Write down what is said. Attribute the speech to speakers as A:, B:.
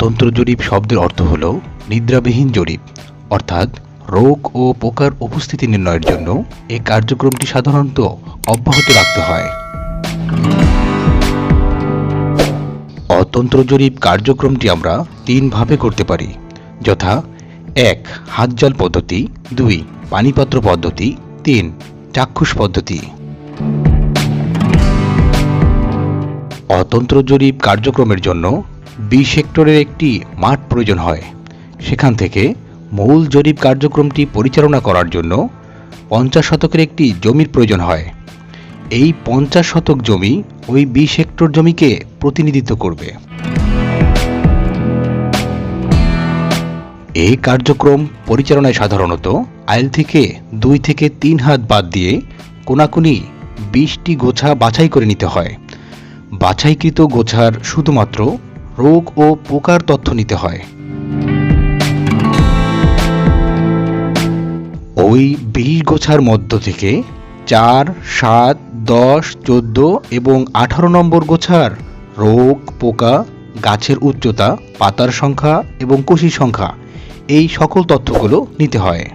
A: অতন্ত্র জরিপ শব্দের অর্থ হল নিদ্রাবিহীন জরিপ, অর্থাৎ রোগ ও পোকার উপস্থিতি নির্ণয়ের জন্য এই কার্যক্রমটি সাধারণত অব্যাহত রাখতে হয়। অতন্ত্র জরিপ কার্যক্রমটি আমরা তিন ভাবে করতে পারি, যথা এক, হাতজাল পদ্ধতি, দুই, পানিপাত্র পদ্ধতি, তিন, চাক্ষুষ পদ্ধতি। অতন্ত্র জরিপ কার্যক্রমের জন্য বি সেক্টরের একটি মাঠ প্রয়োজন হয়। সেখান থেকে মূল জরিপ কার্যক্রমটি পরিচালনা করার জন্য পঞ্চাশ শতকের একটি জমির প্রয়োজন হয়। এই পঞ্চাশ শতক জমি ওই বি সেক্টর জমিকে প্রতিনিধিত্ব করবে। এই কার্যক্রম পরিচালনায় সাধারণত আইল থেকে দুই থেকে তিন হাত বাদ দিয়ে কোনাকুনি বিশটি গোছা বাছাই করে নিতে হয়। বাছাইকৃত গোছার শুধুমাত্র রোগ ও পোকার তথ্য নিতে হয়। ওই বিশ গোছার মধ্য থেকে চার, সাত, দশ, চোদ্দ এবং আঠারো নম্বর গোছার রোগ, পোকা, গাছের উচ্চতা, পাতার সংখ্যা এবং কুশির সংখ্যা, এই সকল তথ্যগুলো নিতে হয়।